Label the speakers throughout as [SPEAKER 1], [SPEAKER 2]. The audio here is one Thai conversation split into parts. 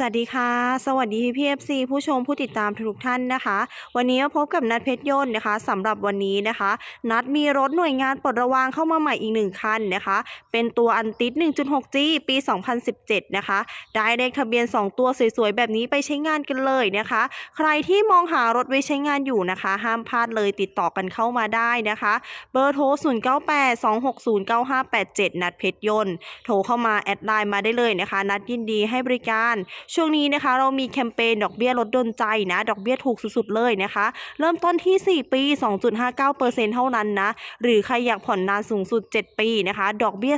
[SPEAKER 1] สวัสดีค่ะ สวัสดีพี่เอฟซีผู้ชมผู้ติดตามทุกท่านนะคะ วันนี้พบกับนัดเพชรยนต์นะคะสำหรับวันนี้นะคะ นัดมีรถหน่วยงานปลดระวางเข้ามาใหม่อีกหนึ่งคันนะคะ เป็นตัวอันติด 1.6G ปี 2017 นะคะ ได้เลขทะเบียน 2 ตัวสวยๆ แบบนี้ไปใช้งานกันเลยนะคะ ใครที่มองหารถไว้ใช้งานอยู่นะคะ ห้ามพลาดเลยติดต่อกันเข้ามาได้นะคะ เบอร์โทร 0982609587 นัดเพชรยนต์โทรเข้ามาแอดไลน์มาได้เลยนะคะ นัดยินดีให้บริการช่วงนี้นะคะเรามีแคมเปญดอกเบี้ยลดดนใจนะดอกเบี้ยถูกสุดๆเลยนะคะ เริ่มต้นที่ 4 ปี 2.59%เท่านั้นนะ หรือใครอยากผ่อนนานสูงสุด 7 ปีนะคะ ดอกเบี้ย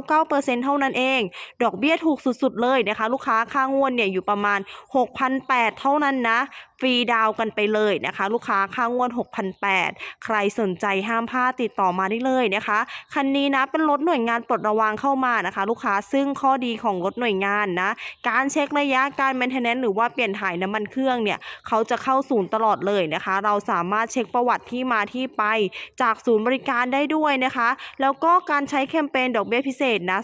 [SPEAKER 1] 2.99%เท่านั้นเอง ดอกเบี้ยถูกสุดๆเลยนะคะ ลูกค้าค่างวดเนี่ยอยู่ประมาณ 6,800 เท่านั้นนะ ฟรีดาวกันไปเลยนะคะ ลูกค้าค่างวด 6,800 ใครสนใจห้ามพลาดติดต่อมาได้เลยนะคะ คันนี้นะเป็นรถหน่วยงานปลดระวางเข้ามานะคะ ลูกค้าซึ่งข้อดีของรถหน่วยงานนะการเช็คระยะการ maintenance หรือว่าเปลี่ยนถ่ายน้ำมันเครื่องเนี่ยเขาจะเข้าศูนย์ตลอดเลยนะคะ เราสามารถเช็คประวัติที่มาที่ไปจากศูนย์บริการได้ด้วยนะคะ แล้วก็การใช้แคมเปญดอกเบี้ยพิเศษนะ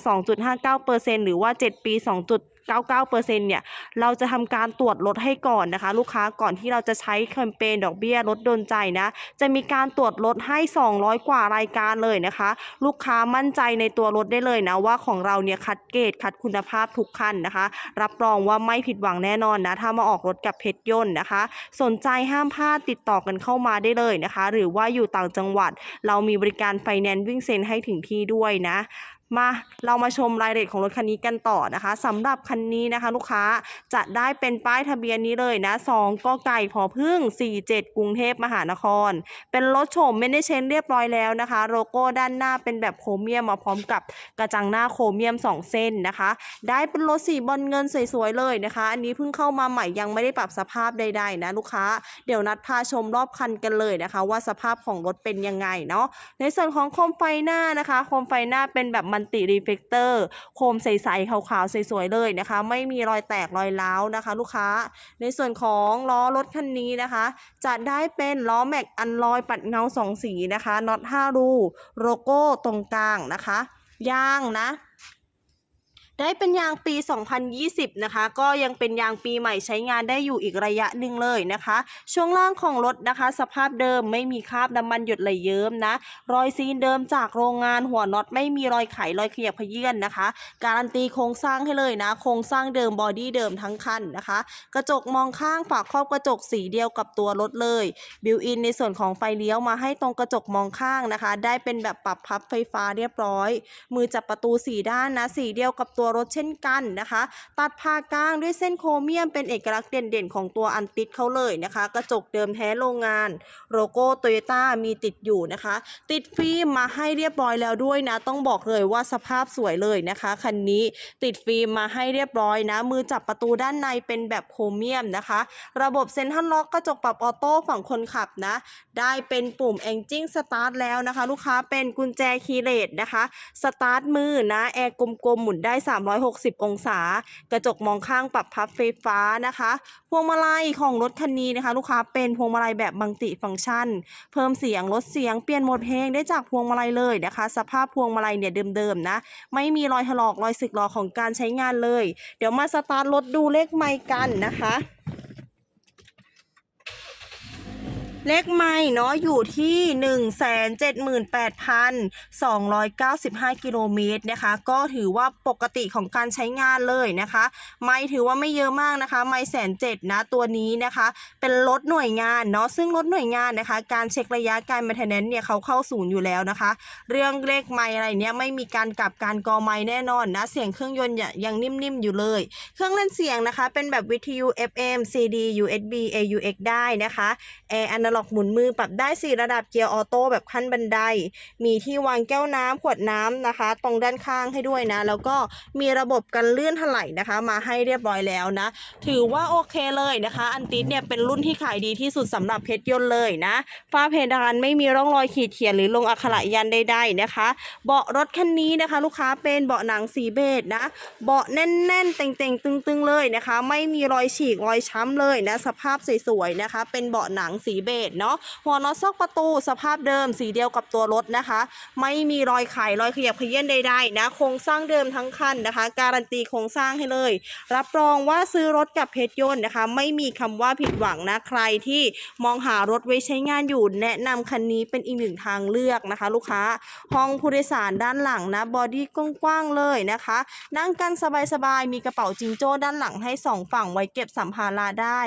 [SPEAKER 1] 2.59%หรือว่า 7 ปี 2. 99%เนี่ยเราจะทำการตรวจรถให้ก่อนนะคะ ลูกค้าก่อนที่เราจะใช้แคมเปญดอกเบี้ยลดดนใจนะจะมีการตรวจรถให้ 200 กว่ารายการเลยนะคะ ลูกค้ามั่นใจในตัวรถได้เลยนะว่าของเราเนี่ยคัดเกรดคัดคุณภาพทุกคันนะคะ รับรองว่าไม่ผิดหวังแน่นอนนะถ้ามาออกรถกับเพชรยนต์นะคะ สนใจห้ามพลาดติดต่อกันเข้ามาได้เลยนะคะ หรือว่าอยู่ต่างจังหวัด เรามีบริการไฟแนนซ์วิ่งเซ็นให้ถึงที่ด้วยนะ มาเรามาชมรายละเอียดของรถคันนี้กันต่อนะคะสำหรับคันนี้นะคะ ลูกค้าจะได้เป็นป้ายทะเบียนนี้เลยนะ2กไก่พอพึ่ง 47 กรุงเทพมหานคร เป็นรถโฉมไม่ได้เชนเรียบร้อยแล้วนะคะ โลโก้ด้านหน้าเป็นแบบโครเมียมมาพร้อมกับกระจังหน้าโครเมียม 2 เส้นนะคะ ได้เป็นรถสีบอลเงินสวยๆเลยนะคะ อันนี้เพิ่งเข้ามาใหม่ยังไม่ได้ปรับสภาพใดๆนะลูกค้าเดี๋ยวนัดพาชมรอบคันกันเลยนะคะ ว่าสภาพของรถเป็นยังไงเนาะในส่วนของโคมไฟหน้านะคะโคมไฟหน้าเป็นแบบมันติรีเฟกเตอร์โคมใสๆขาวๆสวยๆเลยนะคะ ไม่มีรอยแตกรอยร้าวนะคะ ลูกค้า ในส่วนของล้อรถคันนี้นะคะ จะได้เป็นล้อแม็กอันลอยปัดเงาสองสีนะคะน็อต5รูโลโก้ตรงกลางนะคะยางนะ ได้เป็นยางปี 2020 นะคะ ก็ยังเป็นยางปีใหม่ใช้งานได้อยู่อีกระยะหนึ่งเลยนะคะ ช่วงล่างของรถนะคะ สภาพเดิมไม่มีคราบน้ำมันหยดไหลเยิ้มนะ รอยซีนเดิมจากโรงงานหัวน็อตไม่มีรอยไขรอยขยับขยื่นนะคะ การันตีโครงสร้างให้เลยนะ โครงสร้างเดิมบอดี้เดิมทั้งคันนะคะ กระจกมองข้างฝาครอบกระจกสีเดียวกับตัวรถเลย บิวอินในส่วนของไฟเลี้ยวมาให้ตรงกระจกมองข้างนะคะ ได้เป็นแบบปรับพับไฟฟ้าเรียบร้อย มือจับประตูสีด้านนะสีเดียวกับตัวรถเช่นกันนะคะ ตัดผ่ากลางด้วยเส้นโครเมียมเป็นเอกลักษณ์เด่นๆ ของตัวอันติดเขาเลยนะคะ กระจกเดิมแท้โรงงาน โลโก้โตโยต้ามีติดอยู่นะคะ ติดฟิล์มมาให้เรียบร้อยแล้วด้วยนะ ต้องบอกเลยว่าสภาพสวยเลยนะคะคันนี้ติดฟิล์มมาให้เรียบร้อยนะ มือจับประตูด้านในเป็นแบบโครเมียมนะคะ ระบบเซ็นทรัลล็อกกระจกปรับออโต้ฝั่งคนขับนะ ได้เป็นปุ่ม Engine Start แล้วนะคะ ลูกค้าเป็นกุญแจคีย์เลสนะคะ สตาร์ทมือนะ แอร์กลมๆ หมุนได้3 360 องศา กระจกมองข้างปรับพับไฟฟ้านะคะ พวงมาลัยของรถคันนี้นะคะ ลูกค้าเป็นพวงมาลัยแบบบังติฟังก์ชัน เพิ่มเสียงลดเสียงเปลี่ยนโหมดเพลงได้จากพวงมาลัยเลยนะคะ สภาพพวงมาลัยเนี่ยเดิมๆนะ ไม่มีรอยถลอกรอยสึกหรอของการใช้งานเลย เดี๋ยวมาสตาร์ทรถดูเลขไมค์กันนะคะ เลขไม่เนาะอยู่ที่ 178,295 กิโลเมตรนะคะ ก็ถือว่าปกติของการใช้งานเลยนะคะ ไม่ถือว่าไม่เยอะมากนะคะ ไม่แสนเจ็ดนะตัวนี้นะคะ เป็นรถหน่วยงานเนาะซึ่งรถหน่วยงานนะคะ การเช็คระยะการ maintenance เนี่ยเขาเข้าศูนย์อยู่แล้วนะคะ เรื่องเลขไม่อะไรเนี่ยไม่มีการกลับการกอไม่แน่นอนนะ เสียงเครื่องยนต์ยังนิ่มๆอยู่เลย เครื่องเล่นเสียงนะคะ เป็นแบบวิทยุ FM CD USB AUX ได้นะคะแอร์อนาล็อกหมุนมือปรับได้ 4 ระดับเกียร์ออโต้แบบขั้นบันได มีที่วางแก้วน้ำขวดน้ำนะคะ ตรงด้านข้างให้ด้วยนะ แล้วก็มีระบบกันเลื่อนถลายนะคะ มาให้เรียบร้อยแล้วนะ ถือว่าโอเคเลยนะคะ อันติสเนี่ยเป็นรุ่นที่ขายดีที่สุดสำหรับเพชรยนต์เลยนะฝ้าเพดานไม่มีร่องรอยขีดเขียนหรือลงอักขระยันใดๆนะคะ เบาะรถคันนี้นะคะ ลูกค้าเป็นเบาะหนังสีเบจนะ เบาะแน่นๆเต่งๆ ตึงๆเลยนะคะ ไม่มีรอยฉีกรอยช้ำเลยนะ สภาพสวยๆนะคะ เป็นเบาะหนังสีเบษเนาะหัวน็อตซอกประตูสภาพเดิมสีเดียวกับตัวรถนะคะ ไม่มีรอยไขรอยขยับเขยื่นใดๆนะโครงสร้างเดิมทั้งคันนะคะ การันตีโครงสร้างให้เลย รับรองว่าซื้อรถกับเพชรยนต์นะคะ ไม่มีคำว่าผิดหวังนะใครที่มองหารถไว้ใช้งานอยู่ แนะนำคันนี้เป็นอีกหนึ่งทางเลือกนะคะ ลูกค้าห้องผู้โดยสารด้านหลังนะบอดี้กว้างๆเลยนะคะ นั่งกันสบายๆมีกระเป๋าจิงโจ้ด้านหลังให้สองฝั่งไว้เก็บสัมภาระได้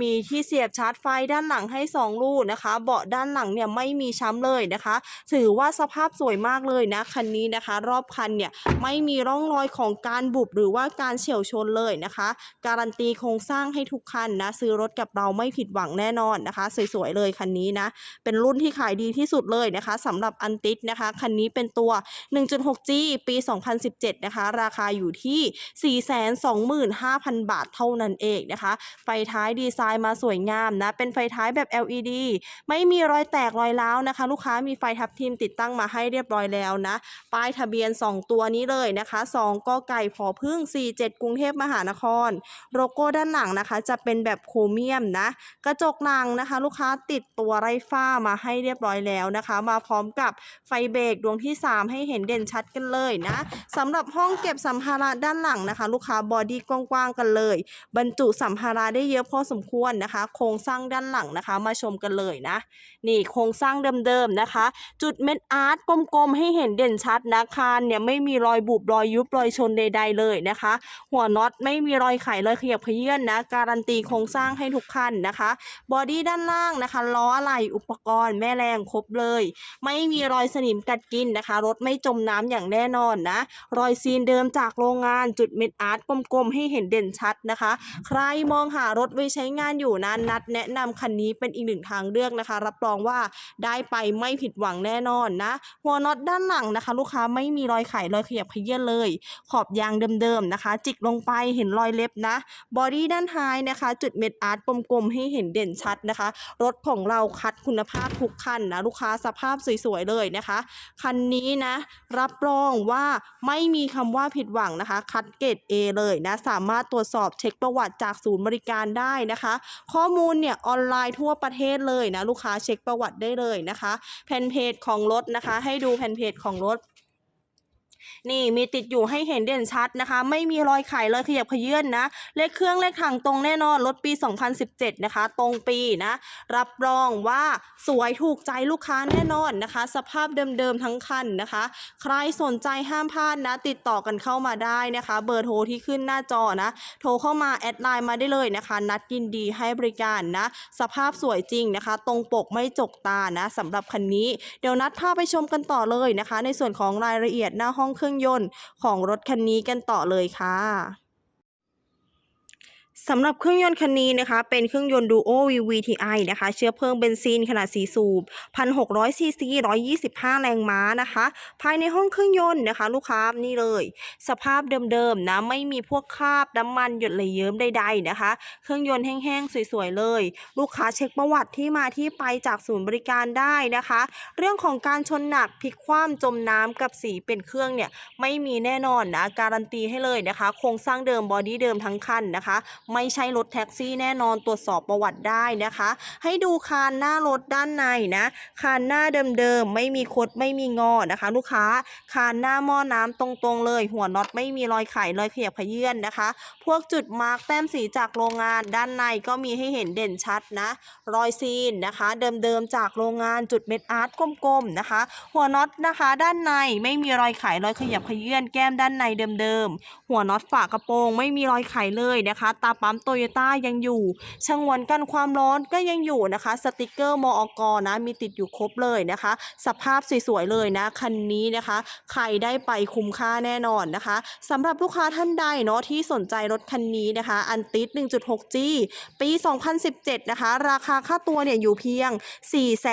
[SPEAKER 1] มีที่เสียบชาร์จไฟด้านหลังให้สองลูกนะคะ เบาะด้านหลังเนี่ยไม่มีช้ำเลยนะคะ ถือว่าสภาพสวยมากเลยนะคันนี้นะคะ รอบคันเนี่ยไม่มีร่องรอยของการบุบหรือว่าการเฉี่ยวชนเลยนะคะ การันตีโครงสร้างให้ทุกคันนะซื้อรถกับเราไม่ผิดหวังแน่นอนนะคะ สวยๆเลยคันนี้นะ เป็นรุ่นที่ขายดีที่สุดเลยนะคะสำหรับอันติดนะคะคันนี้เป็นตัว 1.6G ปี 2017 นะคะ ราคาอยู่ที่ 425,000 บาทเท่านั้นเองนะคะ ไฟท้ายดีไซน์มาสวยงามนะ เป็นไฟท้ายแบบ LED ไม่มีรอยแตกรอยร้าวนะคะ ลูกค้ามีไฟทับทิมติดตั้งมาให้เรียบร้อยแล้วนะ ป้ายทะเบียน 2 ตัวนี้เลยนะคะ2กไก่พอพึ่ง 47 กรุงเทพมหานคร โลโก้ด้านหลังนะคะ จะเป็นแบบโครเมียมนะ กระจกหลังนะคะ ลูกค้าติดตัวไร้ฝ้ามาให้เรียบร้อยแล้วนะคะ มาพร้อมกับไฟเบรกดวงที่ 3 ให้เห็นเด่นชัดกันเลยนะสำหรับห้องเก็บสัมภาระด้านหลังนะคะ ลูกค้าบอดี้กว้างๆกันเลย บรรจุสัมภาระได้เยอะพอสมควรนะคะ โครงสร้างด้านหลังนะคะ มาชมกันเลยนะ นี่โครงสร้างเดิมๆนะคะ จุดเม็ดอาร์ตกลมๆ ให้เห็นเด่นชัดนะคานเนี่ยไม่มีรอยบุบรอยยุบรอยชนใด ๆ เลยนะคะ หัวน็อตไม่มีรอยไขรอยขยับเขยื่อนนะ การันตีโครงสร้างให้ทุกคันนะคะ บอดี้ด้านล่างนะคะล้ออะไหล่อุปกรณ์แม่แรงครบเลย ไม่มีรอยสนิมกัดกินนะคะรถไม่จมน้ำอย่างแน่นอนนะ รอยซีนเดิมจากโรงงานจุดเม็ดอาร์ตกลมๆ ให้เห็นเด่นชัดนะคะ ใครมองหารถไว้ใช้งานอยู่นะนัดแนะนำคันนี้เป็นอีกหนึ่งทางเลือกนะคะ รับรองว่าได้ไปไม่ผิดหวังแน่นอนนะหัวน็อตด้านหลังนะคะ ลูกค้าไม่มีรอยไขรอยขยับขยื่นเลย ขอบยางเดิมๆนะคะ จิกลงไปเห็นรอยเล็บนะบอดี้ด้านท้ายนะคะ จุดเม็ดอาร์ตกลมๆให้เห็นเด่นชัดนะคะ รถของเราคัดคุณภาพทุกคันนะลูกค้าสภาพสวยๆเลยนะคะ คันนี้นะรับรองว่าไม่มีคำว่าผิดหวังนะคะ คัดเกรด A เลยนะสามารถตรวจสอบเช็คประวัติจากศูนย์บริการได้นะคะ ข้อมูลเนี่ยออนไลน์ทั่วประเทศเลยนะลูกค้าเช็คประวัติได้เลยนะคะ แผ่นเพจของรถนะคะ ให้ดูแผ่นเพจของรถ นี่มีติดอยู่ให้เห็นเด่นชัดนะคะ ไม่มีรอยไขรอยขยับขยื่นนะ เลขเครื่องเลขถังตรงแน่นอนรถปี 2017 นะคะ ตรงปีนะ รับรองว่าสวยถูกใจลูกค้าแน่นอนนะคะ สภาพเดิมๆทั้งคันนะคะ ใครสนใจห้ามพลาดนะ ติดต่อกันเข้ามาได้นะคะ เบอร์โทรที่ขึ้นหน้าจอนะ โทรเข้ามาแอดไลน์มาได้เลยนะคะ นัดยินดีให้บริการนะ สภาพสวยจริงนะคะ ตรงปกไม่จกตานะสำหรับคันนี้ เดี๋ยวนัดพาไปชมกันต่อเลยนะคะ ในส่วนของรายละเอียดหน้าห้องเครื่องยนต์ของรถคันนี้กันต่อเลยค่ะ สำหรับเครื่องยนต์คันนี้นะคะ เป็นเครื่องยนต์ Duo VVTi นะคะ เชื้อเพลิงเบนซินขนาด 4 สูบ 1,600 ซีซี 125 แรงม้านะคะ ภายในห้องเครื่องยนต์นะคะ ลูกค้านี่เลย สภาพเดิมๆนะ ไม่มีพวกคราบน้ำมันหยดไหลเยิ้มใดๆนะคะ เครื่องยนต์แห้งๆ สวยๆ เลย ลูกค้าเช็คประวัติที่มาที่ไปจากศูนย์บริการได้นะคะ เรื่องของการชนหนักพลิกคว่ำจมน้ำกับสีเป็นเครื่องเนี่ยไม่มีแน่นอนนะ การันตีให้เลยนะคะ โครงสร้างเดิมบอดี้เดิมทั้งคันนะคะไม่ใช่รถแท็กซี่แน่นอนตรวจสอบประวัติได้นะคะ ให้ดูคานหน้ารถด้านในนะคานหน้าเดิมๆไม่มีคดไม่มีงอนะคะ ลูกค้าคานหน้าหม้อน้ำตรงๆเลย หัวน็อตไม่มีรอยไขรอยขยับขยื่นนะคะ พวกจุดมาร์กแต้มสีจากโรงงานด้านในก็มีให้เห็นเด่นชัดนะ รอยซีนนะคะ เดิมๆจากโรงงานจุดเม็ดอาร์ตกลมๆนะคะ หัวน็อตนะคะ ด้านในไม่มีรอยไขรอยขยับขยื่นแก้มด้านในเดิมๆหัวน็อตฝากระโปรงไม่มีรอยไขเลยนะคะตาปั๊มโตโยต้ายังอยู่ชงวนกันความร้อนก็ยังอยู่นะคะ สติกเกอร์มอกนะมีติดอยู่ครบเลยนะคะ สภาพสวยๆเลยนะคันนี้นะคะ ใครได้ไปคุ้มค่าแน่นอนนะคะสำหรับลูกค้าท่านใดเนาะที่สนใจรถคันนี้นะคะ อันติด 1.6G ปี 2017 นะคะ ราคาค่าตัวเนี่ยอยู่เพียง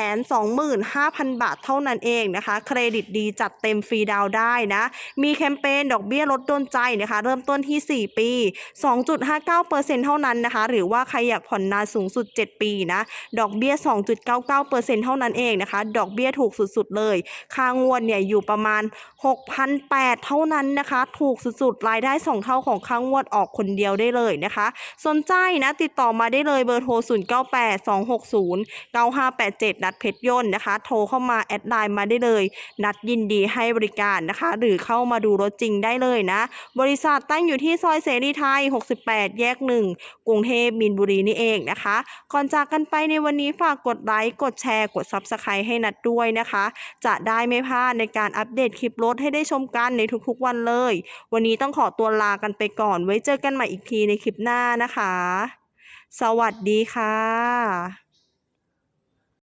[SPEAKER 1] 425,000 บาทเท่านั้นเองนะคะ เครดิตดีจัดเต็มฟรีดาวได้นะ มีแคมเปญดอกเบี้ยลดโดนใจนะคะ เริ่มต้นที่ 4 ปี 2.59% 2%เท่านั้นนะคะ หรือว่าใครอยากผ่อนนานสูงสุด 7 ปีนะ ดอกเบี้ย 2.99%เท่านั้นเองนะคะ ดอกเบี้ยถูกสุดๆเลย ค่างวดเนี่ยอยู่ประมาณ 6,800 เท่านั้นนะคะ ถูกสุดๆ รายได้ 2 เท่าของค่างวดออกคนเดียวได้เลยนะคะ สนใจนะติดต่อมาได้เลยเบอร์โทร 0982609587 นัดเพชรยนต์นะคะ โทรเข้ามาแอดไลน์มาได้เลย นัดยินดีให้บริการนะคะ หรือเข้ามาดูรถจริงได้เลยนะ บริษัทตั้งอยู่ที่ซอยเสรีไทย 68 แยก1กรุงเทพมีนบุรีนี่เองนะคะ ก่อนจากกันไปในวันนี้ฝากกดไลค์กดแชร์กด Subscribe ให้นัดด้วยนะคะ จะได้ไม่พลาดในการอัปเดตคลิปรถให้ได้ชมกันในทุกๆวันเลย วันนี้ต้องขอตัวลากันไปก่อน ไว้เจอกันใหม่อีกทีในคลิปหน้านะคะ สวัสดีค่ะ